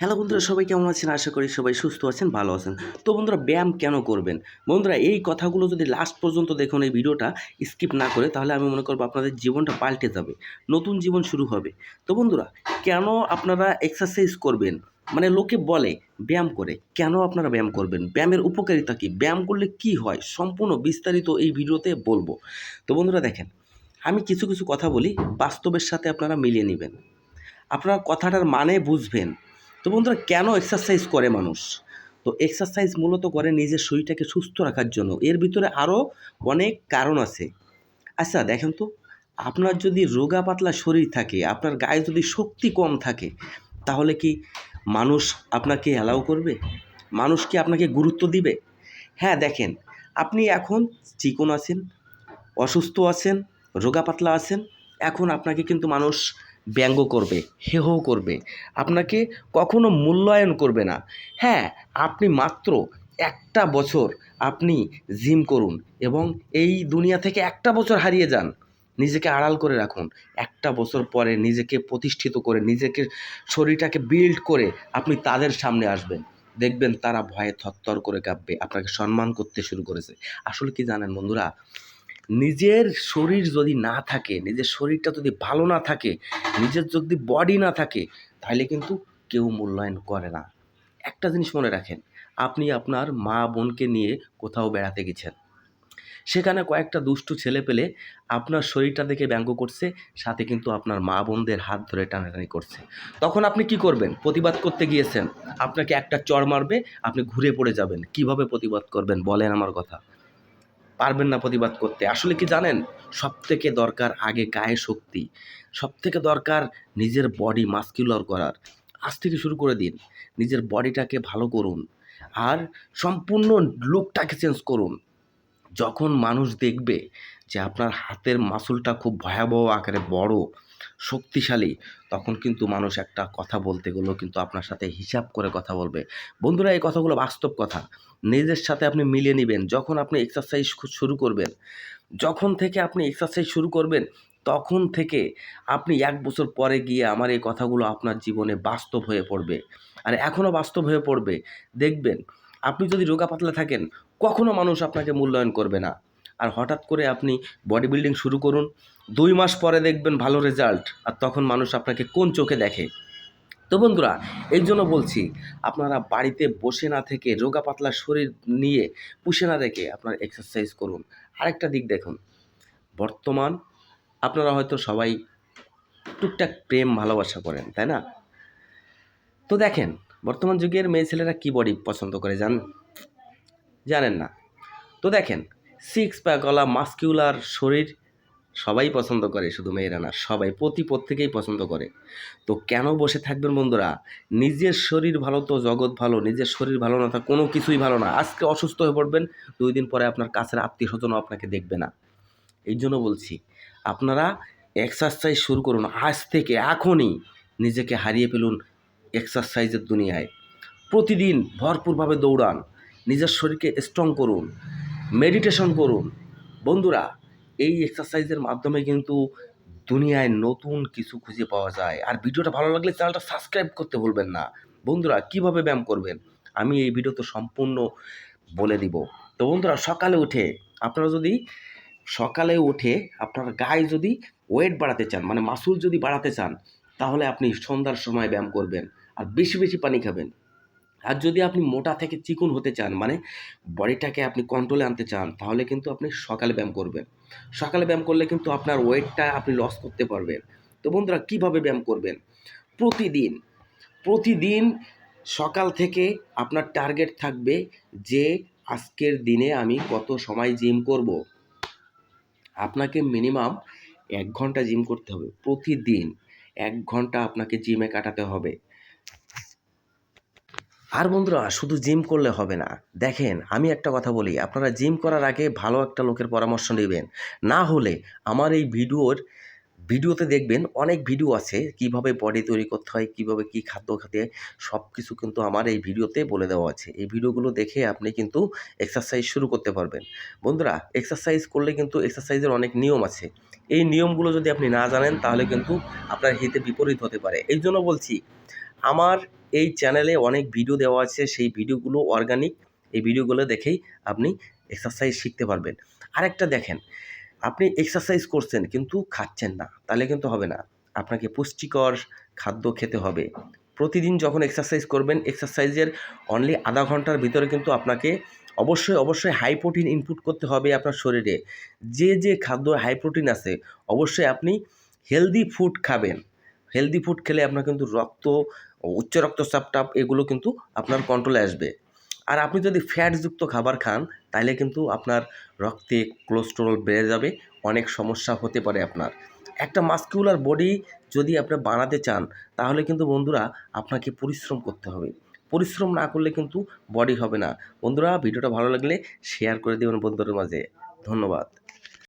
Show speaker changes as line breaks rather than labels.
Hello বন্ধুরা, সবাই কেমন আছেন? আশা করি সবাই সুস্থ আছেন, ভালো আছেন। তো বন্ধুরা, ব্যায়াম কেন করবেন? বন্ধুরা, এই কথাগুলো যদি লাস্ট পর্যন্ত দেখুন, এই ভিডিওটা স্কিপ না করে, তাহলে আমি মনে করব আপনাদের জীবনটা পাল্টে যাবে, নতুন জীবন শুরু হবে। তো বন্ধুরা, কেন আপনারা এক্সারসাইজ করবেন? মানে লোকে বলে, ব্যায়াম করে। কেন আপনারা ব্যায়াম করবেন? ব্যায়ামের উপকারিতা কী? ব্যায়াম করলে কি হয়? সম্পূর্ণ বিস্তারিত এই ভিডিওতে বলব। তো বন্ধুরা, দেখেন, আমি কিছু কিছু কথা বলি, বাস্তবের সাথে আপনারা মিলিয়ে নেবেন। আপনারা কথাটার মানে বুঝবেন। তো বন্ধুরা, কেন এক্সারসাইজ করে মানুষ? তো এক্সারসাইজ মূলত করে নিজের শরীরটাকে সুস্থ রাখার জন্য। এর ভিতরে আরও অনেক কারণ আছে। আচ্ছা দেখেন তো, আপনার যদি রোগা পাতলা শরীর থাকে, আপনার গায়ে যদি শক্তি কম থাকে, তাহলে কি মানুষ আপনাকে অ্যালাউ করবে? মানুষ কি আপনাকে গুরুত্ব দিবে? হ্যাঁ দেখেন, আপনি এখন চিকন আছেন, অসুস্থ আছেন, রোগা পাতলা আছেন, এখন আপনাকে কিন্তু মানুষ ব্যঙ্গ করবে, হেহ করবে। আপনাকে কখনো মূল্যায়ন করবে না। হ্যাঁ আপনি মাত্র একটা বছর আপনি জিম করুন এবং এই দুনিয়া থেকে একটা বছর হারিয়ে যান। নিজেকে আড়াল করে রাখুন। একটা বছর পরে নিজেকে প্রতিষ্ঠিত করে, নিজেকে শরীরটাকে বিল্ড করে আপনি তাদের সামনে আসবেন। দেখবেন তারা ভয়ে থরথর করে কাঁপবে। আপনাকে সম্মান করতে শুরু করেছে। আসলে কি জানেন বন্ধুরা? নিজের শরীর যদি না থাকে, নিজের শরীরটা যদি ভালো না থাকে, নিজের যদি বডি না থাকে, তাহলে কিন্তু কেউ মূল্যায়ন করে না। একটা জিনিস মনে রাখেন, আপনি আপনার মা বোনকে নিয়ে কোথাও বেড়াতে গেছেন। সেখানে কয়েকটা দুষ্টু ছেলে পেলে আপনার শরীরটা দেখে ব্যঙ্গ করছে, সাথে কিন্তু আপনার মা বোনদের হাত ধরে টানাটানি করছে। তখন আপনি কি করবেন? প্রতিবাদ করতে গিয়েছেন, আপনাকে একটা চড় মারবে, আপনি ঘুরে পড়ে যাবেন। কীভাবে প্রতিবাদ করবেন? বলেন আমার কথা। পারবেন না প্রতিবাদ করতে। আসলে কি জানেন? সব থেকে দরকার আগে গায়ে শক্তি। সব থেকে দরকার নিজের বডি মাস্কুলার করার। আজ থেকে শুরু করে দিন। নিজের বডিটাকে ভালো করুন। আর সম্পূর্ণ লুকটাকে চেঞ্জ করুন। যখন মানুষ দেখবে যে আপনার হাতের মাসুলটা খুব ভয়াবহ আকারে বড় শক্তিশালী, তখন কিন্তু মানুষ একটা কথা বলতে গেলেও কিন্তু আপনার সাথে হিসাব করে কথা বলবে। বন্ধুরা, এই কথাগুলো বাস্তব কথা। নিজের সাথে আপনি মিলিয়ে নেবেন। যখন আপনি এক্সারসাইজ শুরু করবেন, যখন থেকে আপনি এক্সারসাইজ শুরু করবেন, তখন থেকে আপনি এক বছর পরে গিয়ে আমার এই কথাগুলো আপনার জীবনে বাস্তব হয়ে পড়বে। আর এখনও বাস্তব হয়ে পড়বে। দেখবেন, আপনি যদি রোগা পাতলা থাকেন, কখনো মানুষ আপনাকে মূল্যায়ন করবে না। আর হঠাৎ করে আপনি বডি বিল্ডিং শুরু করুন, দুই মাস পরে দেখবেন ভালো রেজাল্ট আর তখন মানুষ আপনাকে কোন চোখে দেখে? তো বন্ধুরা এই জন্য বলছি, আপনারা বাড়িতে বসে না থেকে রোগা পাতলা শরীর নিয়ে পুষে না রেখে আপনার এক্সারসাইজ করুন। আরেকটা দিক দেখুন, বর্তমান আপনারা হয়তো সবাই টুকটাক প্রেম, ভালোবাসা করেন, তাই না? তো দেখেন, বর্তমান যুগের মেয়ে ছেলেরা কী বডি পছন্দ করে জানেন জানেন না। তো দেখেন সিক্স প্যাকওয়ালা মাস্কিউলার শরীর সবাই পছন্দ করে, শুধু মেয়েরা না, সবাই, প্রতি প্রত্যেকেই পছন্দ করে। তো কেন বসে থাকবেন বন্ধুরা? নিজের শরীর ভালো তো, জগৎ ভালো, নিজের শরীর ভালো না, তা কোনো কিছুই ভালো না। আজকে অসুস্থ হয়ে পড়বেন, দুই দিন পরে আপনার কাছের আত্মীয় স্বজনও আপনাকে দেখবে না। এই জন্য বলছি, আপনারা এক্সারসাইজ শুরু করুন, আজ থেকে, এখনই নিজেকে হারিয়ে ফেলুন এক্সারসাইজের দুনিয়ায়। প্রতিদিন ভরপুরভাবে দৌড়ান, নিজের শরীরকে স্ট্রং করুন। মেডিটেশন করুন। বন্ধুরা, এই এক্সারসাইজের মাধ্যমে কিন্তু দুনিয়ায় নতুন কিছু খুঁজে পাওয়া যায়। আর ভিডিওটা ভালো লাগলে চ্যানেলটা সাবস্ক্রাইব করতে ভুলবেন না। বন্ধুরা, কীভাবে ব্যায়াম করবেন? আমি এই ভিডিওতে সম্পূর্ণ বলে দিব। তো বন্ধুরা, সকালে উঠে আপনারা যদি সকালে উঠে আপনার গায়ে যদি ওয়েট বাড়াতে চান মানে মাসুল যদি বাড়াতে চান, তাহলে আপনি সন্ধ্যার সময় ব্যায়াম করবেন। আর বেশি বেশি পানি খাবেন। আর যদি আপনি মোটা থেকে চিকন হতে চান মানে বডিটাকে আপনি কন্ট্রোলে আনতে চান, তাহলে কিন্তু আপনি সকালে ব্যায়াম করবেন। সকালে ব্যায়াম করলে কিন্তু আপনার ওয়েটটা আপনি লস করতে পারবেন। তো বন্ধুরা, কীভাবে ব্যায়াম করবেন? প্রতিদিন প্রতিদিন সকাল থেকে আপনার টার্গেট থাকবে যে আজকের দিনে আমি কত সময় জিম করব। আপনাকে মিনিমাম এক ঘণ্টা জিম করতে হবে প্রতিদিন। এক ঘণ্টা আপনাকে জিমে কাটাতে হবে। আর বন্ধুরা, শুধু জিম করলে হবে না। দেখেন, আমি একটা কথা বলি, আপনারা জিম করার আগে ভালো একটা লোকের পরামর্শ নেবেন। না হলে আমার এই ভিডিওর, ভিডিওতে দেখবেন অনেক ভিডিও আছে, কীভাবে বডি তৈরি করতে হয়, কীভাবে কি খাদ্য খেতে সব কিছু কিন্তু আমার এই ভিডিওতে বলে দেওয়া আছে। এই ভিডিওগুলো দেখে আপনি কিন্তু এক্সারসাইজ শুরু করতে পারবেন। বন্ধুরা এক্সারসাইজ করলে কিন্তু এক্সারসাইজের অনেক নিয়ম আছে। এই নিয়মগুলো যদি আপনি না জানেন, তাহলে কিন্তু আপনার হিতে বিপরীত হতে পারে। এই জন্য বলছি, আমার এই চ্যানেলে অনেক ভিডিও দেওয়া আছে, সেই ভিডিওগুলো অর্গানিক এই ভিডিওগুলো দেখেই আপনি এক্সারসাইজ শিখতে পারবেন। আরেকটা দেখেন, আপনি এক্সারসাইজ করছেন কিন্তু খাচ্ছেন না, তাহলে কিন্তু হবে না। আপনাকে পুষ্টিকর খাদ্য খেতে হবে। প্রতিদিন যখন এক্সারসাইজ করবেন এক্সারসাইজের অনলি আধা ঘণ্টার ভিতরে কিন্তু আপনাকে অবশ্যই অবশ্যই হাই প্রোটিন ইনপুট করতে হবে আপনার শরীরে। যে যে খাদ্য হাই প্রোটিন আছে, অবশ্যই আপনি হেলদি ফুড খাবেন। হেলদি ফুড খেলে আপনার কিন্তু রক্ত উচ্চ রক্তচাপটা এগুলো কিন্তু আপনার কন্ট্রোলে আসবে। আর আপনি যদি ফ্যাটযুক্ত খাবার খান তাহলে কিন্তু আপনার রক্তে কোলেস্টেরল বেড়ে যাবে, অনেক সমস্যা হতে পারে আপনার। একটা মাস্কিউলার বডি যদি আপনি বানাতে চান, তাহলে কিন্তু বন্ধুরা আপনাকে পরিশ্রম করতে হবে। পরিশ্রম না করলে কিন্তু বডি হবে না। বন্ধুরা, ভিডিওটা ভালো লাগলে শেয়ার করে দেবেন বন্ধুদের মাঝে। ধন্যবাদ।